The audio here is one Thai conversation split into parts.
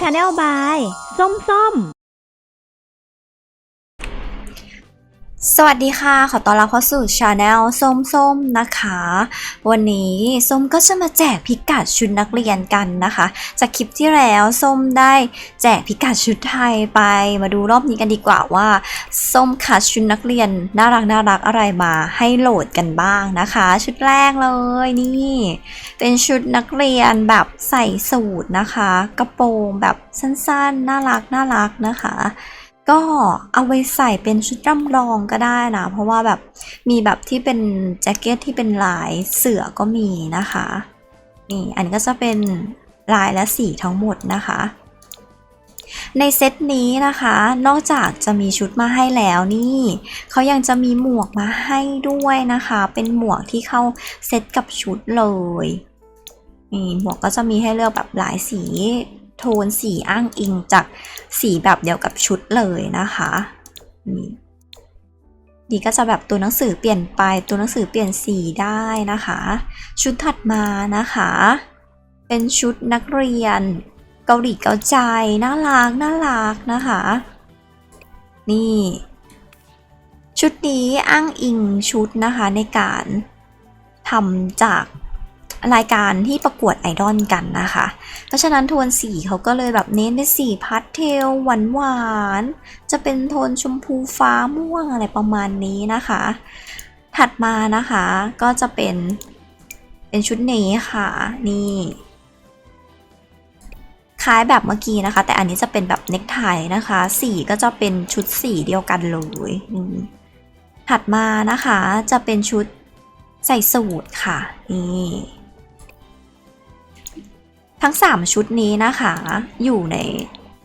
ชาแนลบายส้มส้ม สวัสดีค่ะ ขอต้อนรับเข้าสู่ช anel ส้มส้มๆนะคะ วันนี้ส้มก็จะมาแจกพิกัดชุดนักเรียนกันนะคะ จากคลิปที่แล้วส้มได้แจกพิกัดชุดไทยไป มาดูรอบนี้กันดีกว่าว่า ส้มคัดชุดนักเรียนน่ารักน่ารักอะไรมาให้โหลดกันบ้างนะคะ ชุดแรกเลยนี่ เป็นชุดนักเรียนแบบใส่สูทนะคะ กระโปรงแบบสั้นๆ น่ารักน่ารักนะคะ ก็เอาไว้ใส่เป็นชุดรำลองก็ได้นะ เพราะว่าแบบมีแบบที่เป็นแจ็คเก็ตที่เป็นลายเสือก็มีนะคะ นี่อันนี้ก็จะเป็นลายและสีทั้งหมดนะคะ ในเซตนี้นะคะ นอกจากจะมีชุดมาให้แล้วนี่เขายังจะมีหมวกมาให้ด้วยนะคะ เป็นหมวกที่เข้าเซตกับชุดเลยนี่หมวกก็จะมีให้เลือกแบบหลายสี โทนสีอ้างอิงจากสีแบบเดียวกับชุดเลยนะคะนี่ดีก็จะแบบตัวหนังสือเปลี่ยนไปตัวหนังสือเปลี่ยนสีได้นะคะ ชุดถัดมานะคะ เป็นชุดนักเรียน เกาหลีเกาใจน่ารักน่ารักนะคะ นี่ ชุดนี้อ้างอิงชุดนะคะในการทำจาก รายการที่ประกวดไอดอลกันนะคะ เพราะฉะนั้นโทนสีเขาก็เลยแบบเน้นในสีพาสเทลหวานหวานจะเป็นโทนชมพูฟ้าม่วงอะไรประมาณนี้นะคะ ถัดมานะคะก็จะเป็นเป็นชุดนี้ค่ะนี่คล้ายแบบเมื่อกี้นะคะ แต่อันนี้จะเป็นแบบเน็กไทนะคะ สีก็จะเป็นชุดสีเดียวกันเลยถัดมานะคะจะเป็นชุดใส่สูทค่ะนี่ ทั้ง 3 ชุดนี้นะคะ อยู่ใน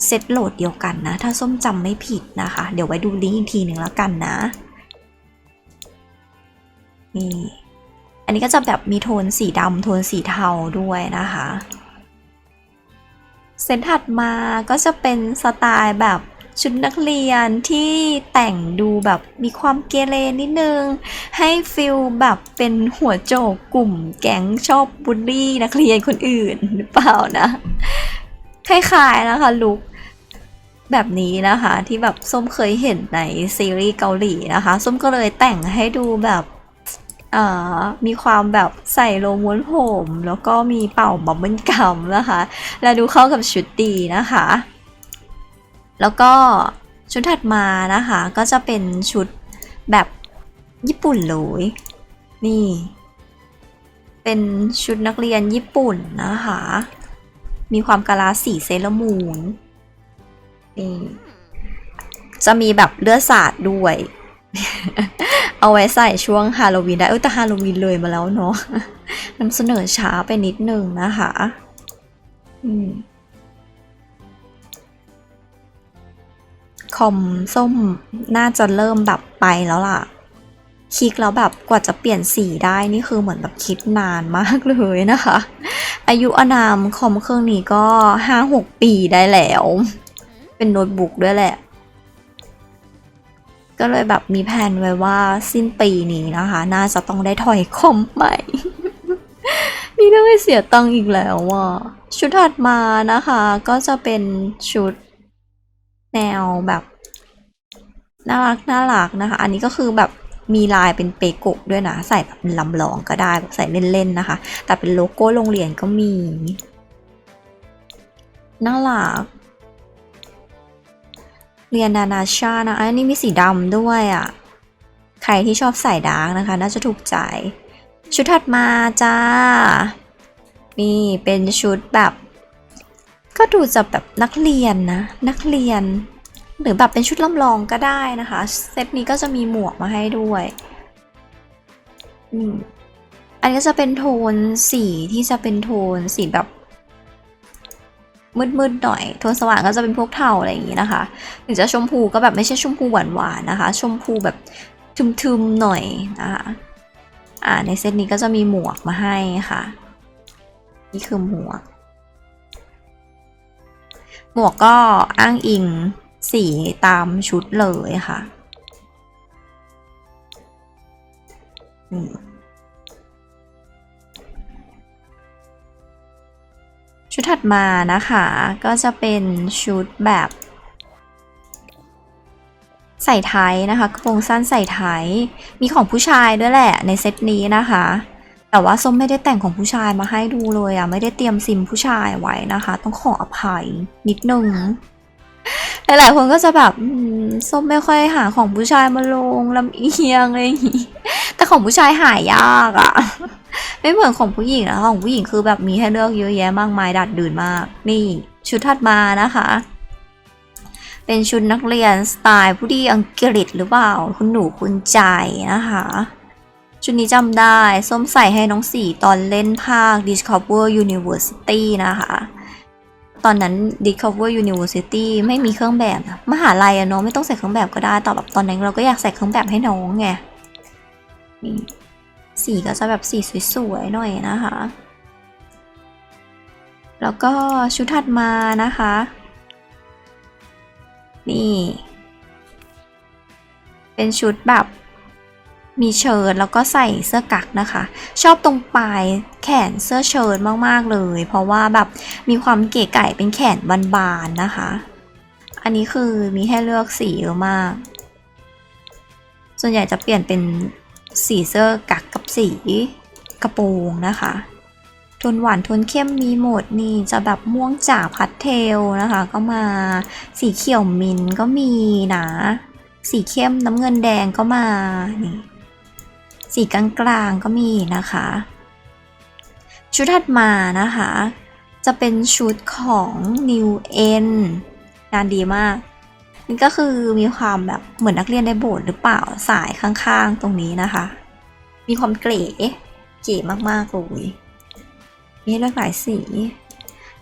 เซตโหลดเดียวกันนะ ถ้าส้มจำไม่ผิดนะคะ เดี๋ยวไว้ดูลิงก์อีกทีหนึ่งแล้วกันนะ นี่ อันนี้ก็จะแบบมีโทนสีดำโทนสีเทาด้วยนะคะ เซตถัดมาก็จะเป็นสไตล์แบบ ชุดนักเรียนที่แต่งดูแบบมีความเกเรนิดนึง ให้ฟิลแบบเป็นหัวโจกกลุ่มแก๊งชอบบูลลี่นักเรียนคนอื่นหรือเปล่านะ คล้ายๆนะคะลุคแบบนี้นะคะที่แบบส้มเคยเห็นในซีรีส์เกาหลีนะคะ ส้มก็เลยแต่งให้ดูแบบมีความแบบใส่โลม้วนผม แล้วก็มีเป่าบับเบิ้ลกัมนะคะ และดูเข้ากับชุดดีนะคะ แล้วก็ชุดถัดมานะคะก็จะเป็นชุดแบบญี่ปุ่นเลยนี่ เป็นชุดนักเรียนญี่ปุ่นนะคะ มีความกะลาสีเซเลอรามูนนี่จะมีแบบเลือดสาดด้วย เอาไว้ใส่ช่วงฮาโลวีนได้เออแต่ฮาโลวีนเลยมาแล้วเนาะนำเสนอช้าไปนิดนึงนะคะ อืม คอมส้มน่าจะเริ่มแบบไปแล้วล่ะ คลิกแล้วแบบกว่าจะเปลี่ยนสีได้นี่คือเหมือนแบบคิดนานมากเลยนะคะ อายุอานามคอมเครื่องนี้ก็ห้าหกปีได้แล้ว เป็นโน้ตบุ๊กด้วยแหละ ก็เลยแบบมีแผนไว้ว่าสิ้นปีนี้นะคะ น่าจะต้องได้ถอยคอมใหม่มีเรื่องให้เสียตังค์อีกแล้วอะ ชุดถัดมานะคะ ก็จะเป็นชุด แนวแบบน่ารักน่ารักนะคะ อันนี้ก็คือแบบมีลายเป็นเปโกะด้วยนะ ใส่แบบลำลองก็ได้แบบใส่เล่นๆนะคะ แต่เป็นโลโก้โรงเรียนก็มี น่ารัก เรียนนานาชาตินะ อันนี้มีสีดำด้วยอะ่ะ ใครที่ชอบใส่ดาร์กนะคะ น่าจะถูกใจ ชุดถัดมาจ้า นี่เป็นชุดแบบ ก็ดูจะแบบนักเรียนนะ นักเรียน หรือแบบเป็นชุดลำลองก็ได้นะคะ เซตนี้ก็จะมีหมวกมาให้ด้วยอืมอันนี้ก็จะเป็นโทนสีที่จะเป็นโทนสีแบบมืดๆหน่อย โทนสว่างก็จะเป็นพวกเทาอะไรอย่างนี้นะคะถึงจะชมพูก็แบบไม่ใช่ชมพูหวานๆนะคะ ชมพูแบบทึมๆหน่อยนะคะอ่าในเซตนี้ก็จะมีหมวกมาให้ค่ะ นี่คือหมวก หมวกก็อ้างอิงสีตามชุดเลยค่ะชุดถัดมานะคะก็จะเป็นชุดแบบ ใส่ไทยนะคะกระโปรงสั้นใส่ไทยมีของผู้ชายด้วยแหละในเซตนี้นะคะ แต่ว่าส้มไม่ได้แต่งของผู้ชายมาให้ดูเลยอะไม่ได้เตรียมซิมผู้ชายไว้นะคะ ต้องขออภัยนิดนึงหลายๆคนก็จะแบบอืมส้มไม่ค่อยหาของผู้ชายมาลงลำเอียงอะไรอย่างงี้แต่ของผู้ชายหายากอะไม่เหมือนของผู้หญิงนะของผู้หญิงคือแบบมีให้เลือกเยอะแยะมากมายดัดดื่นมาก นี่ชุดถัดมานะคะ เป็นชุดนักเรียนสไตล์ผู้ดีอังกฤษหรือเปล่า คุณหนูคุณใจนะคะ ชุดนี้จำได้ ส้มใส่ให้น้องสีตอนเล่นภาค Discover University นะคะ ตอนนั้น Discover University ไม่มีเครื่องแบบนะมหาลัยอะเนาะไม่ต้องใส่เครื่องแบบก็ได้แต่แบบตอนนั้นเราก็อยากใส่เครื่องแบบให้น้องไงนี่สีก็จะแบบสีสวยๆหน่อยนะคะ แล้วก็ชุดถัดมานะคะ นี่ เป็นชุดแบบ มีเชิ้ตแล้วก็ใส่เสื้อกั๊กนะคะ ชอบตรงปลายแขนเสื้อเชิ้ตมากๆเลย เพราะว่าแบบมีความเก๋ไก่เป็นแขนบานๆนะคะ อันนี้คือมีให้เลือกสีเยอะมาก ส่วนใหญ่จะเปลี่ยนเป็นสีเสื้อกั๊กกับสีกระโปรงนะคะโทนหวานโทนเข้มมีหมดนี่จะแบบม่วงจ่าพัดเทลนะคะ ก็มาสีเขียวมินก็มีนะ สีเข้มน้ำเงินแดงก็มานี่ สีกลางๆก็มีนะคะ ชุดถัดมานะคะ จะเป็นชุดของ New N งานดีมาก นี่ก็คือมีความแบบเหมือนนักเรียนในโบสถ์หรือเปล่าสายข้างๆตรงนี้นะคะ มีความเก๋เก๋มากๆเลยมีให้เลือกหลายสี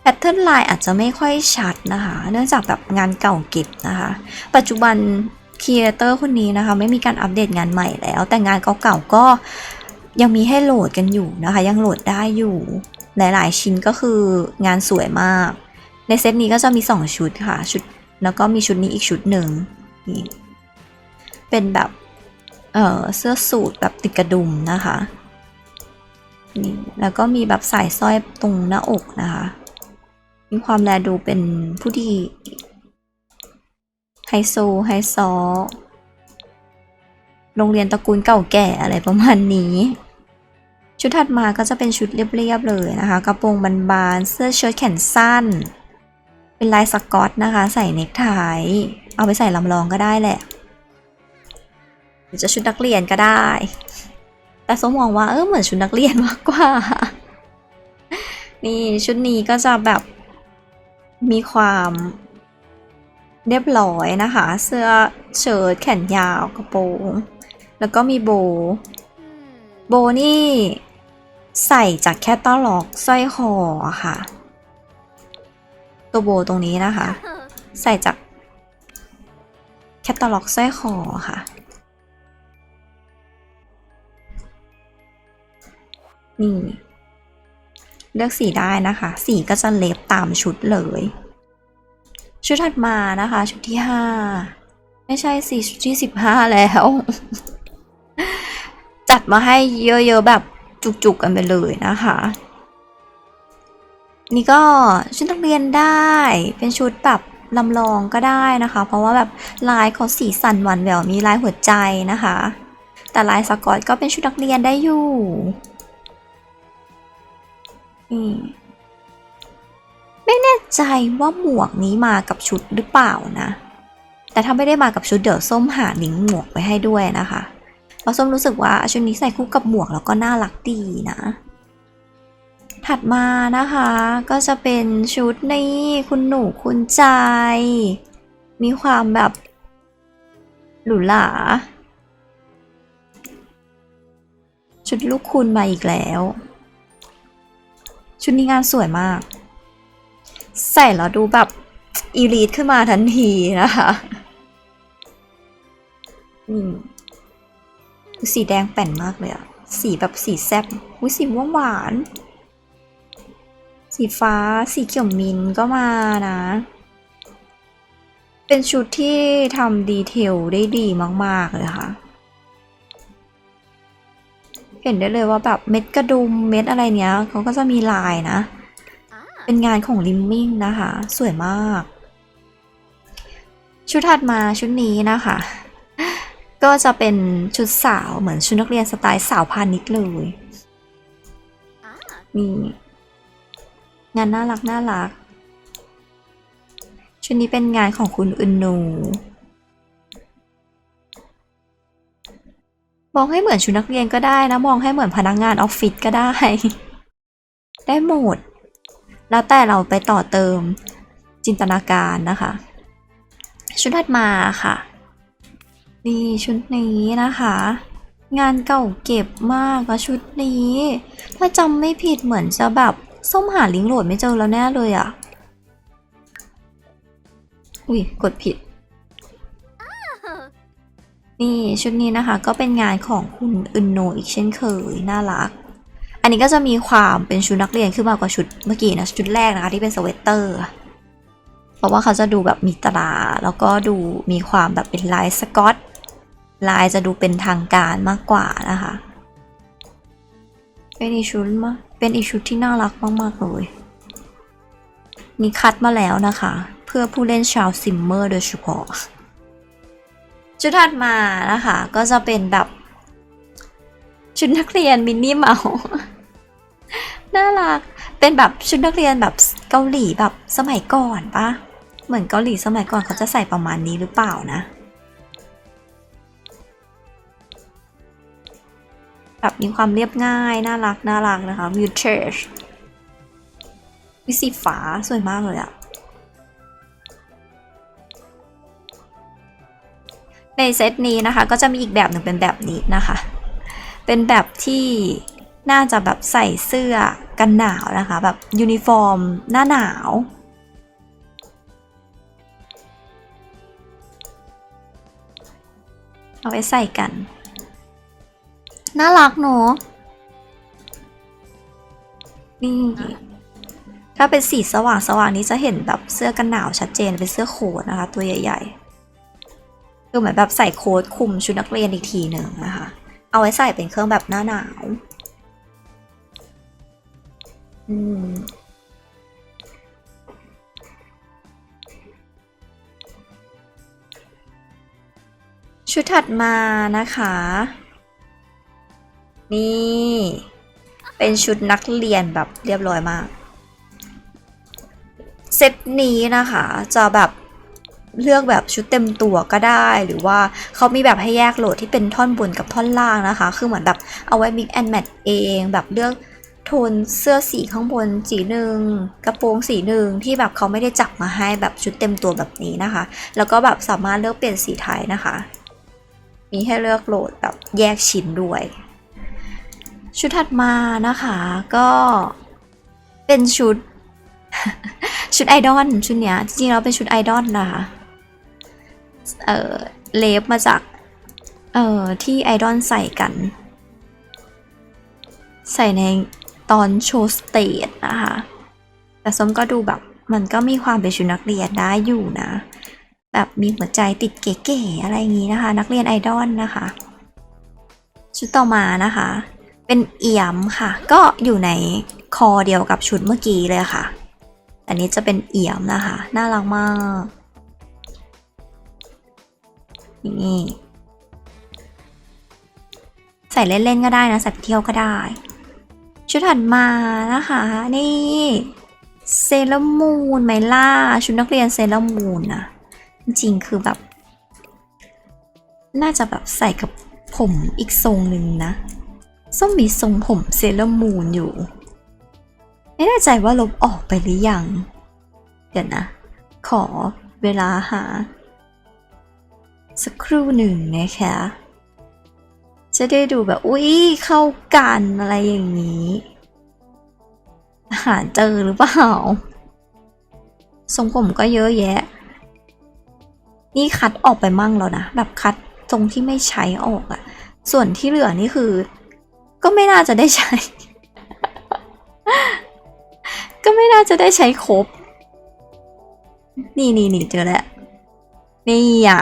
แพทเทิร์นลายอาจจะไม่ค่อยชัดนะคะ เนื่องจากแบบงานเก่าเก็บนะคะ ปัจจุบัน ครีเอเตอร์คนนี้นะคะ ไม่มีการอัปเดตงานใหม่แล้ว แต่งานเก่าๆก็ยังมีให้โหลดกันอยู่นะคะ ยังโหลดได้อยู่ หลายๆ ชิ้นก็คืองานสวยมาก ในเซตนี้ก็จะมี 2 ชุดค่ะชุดแล้วก็มีชุดนี้อีกชุดหนึ่งนี่เป็นแบบเออเสื้อสูทแบบติดกระดุมนะคะนี่แล้วก็มีแบบสายสร้อยตรงหน้าอกนะคะ มีความแลดูเป็นผู้ดี โซไฮซอโรงเรียนตระกูลเก่าแก่อะไรประมาณนี้ ชุดถัดมาก็จะเป็นชุดเรียบๆเลยนะคะ กระโปรงบานๆ เสื้อเชิ้ตแขนสั้น เป็นลายสกอตนะคะ ใส่เนคไท เอาไปใส่ลำลองก็ได้แหละหรือจะชุดนักเรียนก็ได้ แต่สมมองว่าเออเหมือนชุดนักเรียนมากกว่า นี่ชุดนี้ก็จะแบบมีความ เรียบร้อยนะคะ เสื้อเชิ้ตแขนยาวกระโปรง แล้วก็มีโบ โบนี่ใส่จากแค่ตตาล็อกสร้อยคอค่ะ ตัวโบตรงนี้นะคะ ใส่จากแคตตาล็อกสร้อยคอค่ะ นี่ เลือกสีได้นะคะ สีก็จะเล็บตามชุดเลย ชุดถัดมานะคะ ชุดที่ห้าไม่ใช่สิชุดที่สิบห้าแล้ว จัดมาให้เยอะๆแบบจุกๆกันไปเลยนะคะ นี่ก็ชุดนักเรียนได้เป็นชุดแบบลำลองก็ได้นะคะ เพราะว่าแบบลายเขาสีสันหวานแหววมีลายหัวใจนะคะ แต่ลายสกอตก็เป็นชุดนักเรียนได้อยู่นี่ ใจว่าหมวกนี้มากับชุดหรือเปล่านะ แต่ถ้าไม่ได้มากับชุดเดี๋ยวส้มหาลิงก์หมวกไว้ให้ด้วยนะคะเพราะส้มรู้สึกว่าชุดนี้ใส่คู่กับหมวกแล้วก็น่ารักดีนะ ถัดมานะคะก็จะเป็นชุดนี้คุณหนูคุณใจ มีความแบบหรูหราชุดลูกคุณมาอีกแล้ว ชุดนี้งานสวยมาก ใส่แล้วดูแบบอีลีทขึ้นมาทันทีนะคะอืมสีแดงแป่นมากเลยอะสีแบบสีแซบอุ้ยสีม่วงหวาน สีฟ้าสีเขียวมินก็มานะ เป็นชุดที่ทำดีเทลได้ดีมาก ๆ เลยค่ะ เห็นได้เลยว่าแบบเม็ดกระดุมเม็ดอะไรเนี้ยเขาก็จะมีลายนะ เป็นงานของลิมมิ่งนะคะ สวยมาก ชุดถัดมาชุดนี้นะคะ ก็จะเป็นชุดสาวเหมือนชุดนักเรียนสไตล์สาวพาณิชย์เลยนี่งานน่ารักน่ารัก ชุดนี้เป็นงานของคุณอึนนูมองให้เหมือนชุดนักเรียนก็ได้นะ มองให้เหมือนพนักงานออฟฟิศก็ได้ ได้หมด แล้วแต่เราไปต่อเติมจินตนาการนะคะ ชุดถัดมาค่ะ นี่ชุดนี้นะคะ งานเก่าเก็บมากอะชุดนี้ ถ้าจำไม่ผิดเหมือนจะแบบส้มหาลิงก์โหลดไม่เจอแล้วแน่เลยอะอุ้ยกดผิด นี่ชุดนี้นะคะก็เป็นงานของคุณอึนโนอีกเช่นเคย น่ารัก อันนี้ก็จะมีความเป็นชุดนักเรียนขึ้นมากกว่าชุดเมื่อกี้นะชุดแรกนะคะที่เป็นสเวตเตอร์ เพราะว่าเขาจะดูแบบมีตราแล้วก็ดูมีความแบบเป็นลายสกอตลายจะดูเป็นทางการมากกว่านะคะ เป็นอีชุดมาเป็นอีชุดที่น่ารักมากๆเลยมีคัดมาแล้วนะคะ เพื่อผู้เล่นชาวซิมเมอร์โดยเฉพาะชุดถัดมานะคะ ก็จะเป็นแบบ ชุดนักเรียนมินนี่เมาส์ น่ารัก เป็นแบบชุดนักเรียนแบบเกาหลีแบบสมัยก่อนปะเหมือนเกาหลีสมัยก่อนเขาจะใส่ประมาณนี้หรือเปล่านะ แบบมีความเรียบง่าย น่ารัก น่ารักนะคะวิวเชชวิสีฟ้าสวยมากเลยอะในเซตนี้นะคะ ก็จะมีอีกแบบหนึ่งเป็นแบบนี้นะคะ เป็นแบบที่ น่าจะแบบใส่เสื้อกันหนาวนะคะ แบบยูนิฟอร์มหน้าหนาว เอาไว้ใส่กัน น่ารักเนอะนี่ถ้าเป็นสีสว่างสว่างนี้จะเห็นแบบเสื้อกันหนาวชัดเจนเป็นเสื้อโค้ทนะคะ ตัวใหญ่ๆคือเหมือนแบบใส่โค้ทคลุมชุดนักเรียนอีกทีหนึ่งนะคะ เอาไว้ใส่เป็นเครื่องแบบหน้าหนาว อืมชุดถัดมานะคะ นี่ เป็นชุดนักเรียนแบบเรียบร้อยมาก เซตนี้นะคะ จะแบบเลือกแบบชุดเต็มตัวก็ได้หรือว่าเขามีแบบให้แยกโหลดที่เป็นท่อนบนกับท่อนล่างนะคะ คือเหมือนแบบเอาไว้ mix and match เองแบบเลือก โทนเสื้อสีข้างบนสีหนึ่งกระโปรงสีหนึ่งที่แบบเขาไม่ได้จับมาให้แบบชุดเต็มตัวแบบนี้นะคะ แล้วก็แบบสามารถเลือกเปลี่ยนสีไทยนะคะ มีให้เลือกโหลดแบบแยกชิ้นด้วย ชุดถัดมานะคะก็เป็นชุด ชุดไอดอลชุดเนี้ยจริงๆแล้วเป็นชุดไอดอลนะคะเออเลฟมาจากเออที่ไอดอลใส่กัน ใส่ใน ตอนโชว์สเตจนะคะ แต่ส้มก็ดูแบบมันก็มีความเป็นชุดนักเรียนได้อยู่นะ แบบมีหัวใจติดเก๋ๆอะไรอย่างนี้นะคะ นักเรียนไอดอลนะคะ ชุดต่อมานะคะ เป็นเอี่ยมค่ะ ก็อยู่ในคอเดียวกับชุดเมื่อกี้เลยค่ะ อันนี้จะเป็นเอี่ยมนะคะ น่ารักมากนี่ใส่เล่นๆก็ได้นะใส่ไปเที่ยวก็ได้ ชุดถัดมานะคะ นี่เซเลอร์มูนไมล่า ชุดนักเรียนเซเลอร์มูนนะจริงคือแบบ น่าจะแบบใส่กับผมอีกทรงหนึ่งนะส้มมีทรงผมเซเลอร์มูนอยู่ ไม่แน่ใจว่าลบออกไปหรือยัง เดี๋ยวนะ ขอเวลาหา สักครู่หนึ่งนะคะ จะได้ดูแบบอุ๊ยเข้ากันอะไรอย่างนี้หาเจอหรือเปล่า ทรงผมก็เยอะแยะ นี่คัดออกไปมั่งแล้วนะ แบบคัดตรงที่ไม่ใช้ออกอะส่วนที่เหลือนี่คือ ก็ไม่น่าจะได้ใช้ ก็ไม่น่าจะได้ใช้ครบ นี่นี่นี่เจอแล้ว นี่อะ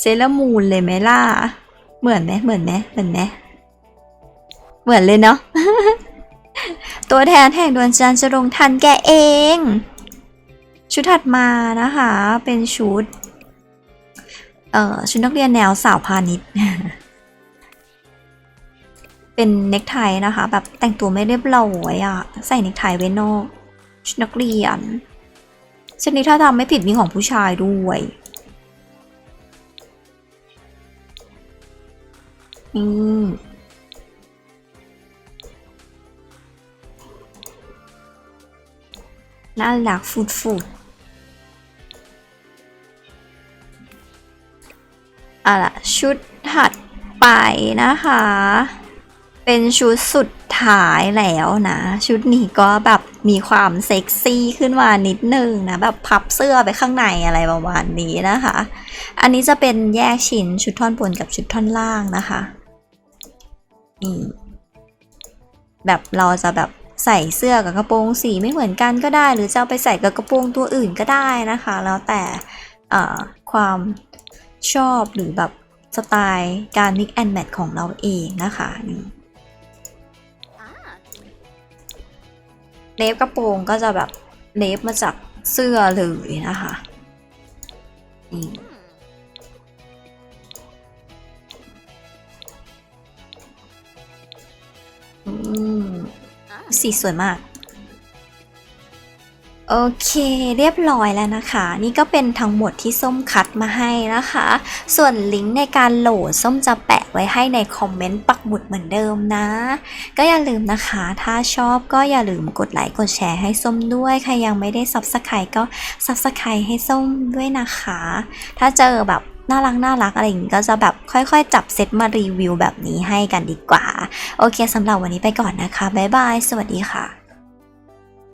เซเลอร์มูนเลยไหมล่ะ เหมือนไหมเหมือนไหมเหมือนไหมเหมือนเลยเนาะตัวแทนแห่งดวงจันทร์จะลงทันแกเอง ชุดถัดมานะคะ เป็นชุด เอ่อชุดนักเรียนแนวสาวพาณิชย์เป็นเนคไทนะคะ แบบแต่งตัวไม่เรียบร้อยอะใส่เนคไทไว้นอก ชุดนักเรียนชนนี้ถ้าทำไม่ผิดมีของผู้ชายด้วย นี่น่ารักฟูดฟูดอะล่ะ ชุดถัดไปนะคะ เป็นชุดสุดท้ายแล้วนะ ชุดนี้ก็แบบมีความเซ็กซี่ขึ้นมานิดนึงนะ แบบพับเสื้อไปข้างในอะไรประมาณนี้นะคะ อันนี้จะเป็นแยกชิ้นชุดท่อนบนกับชุดท่อนล่างนะคะ นี่ แบบเราจะแบบใส่เสื้อกับกระโปรงสีไม่เหมือนกันก็ได้ หรือจะเอาไปใส่กับกระโปรงตัวอื่นก็ได้นะคะ แล้วแต่ความชอบหรือแบบสไตล์การ mix and match ของเราเองนะคะนี่เลฟกระโปรงก็จะแบบเลฟมาจากเสื้อเลยนะคะนี่ สีสวยมาก โอเคเรียบร้อยแล้วนะคะ นี่ก็เป็นทั้งหมดที่ส้มคัดมาให้นะคะ ส่วนลิงก์ในการโหลดส้มจะแปะไว้ให้ในคอมเมนต์ปักหมุดเหมือนเดิมนะ ก็อย่าลืมนะคะ ถ้าชอบก็อย่าลืมกดไลค์กดแชร์ให้ส้มด้วย ใครยังไม่ได้ Subscribe ก็ Subscribe ให้ส้มด้วยนะคะ ถ้าเจอแบบ น่ารักน่ารักอะไรอย่างนี้ก็จะแบบค่อยๆ จับเซตมารีวิวแบบนี้ให้กันดีกว่า โอเคสำหรับวันนี้ไปก่อนนะคะ บ๊ายบาย สวัสดีค่ะ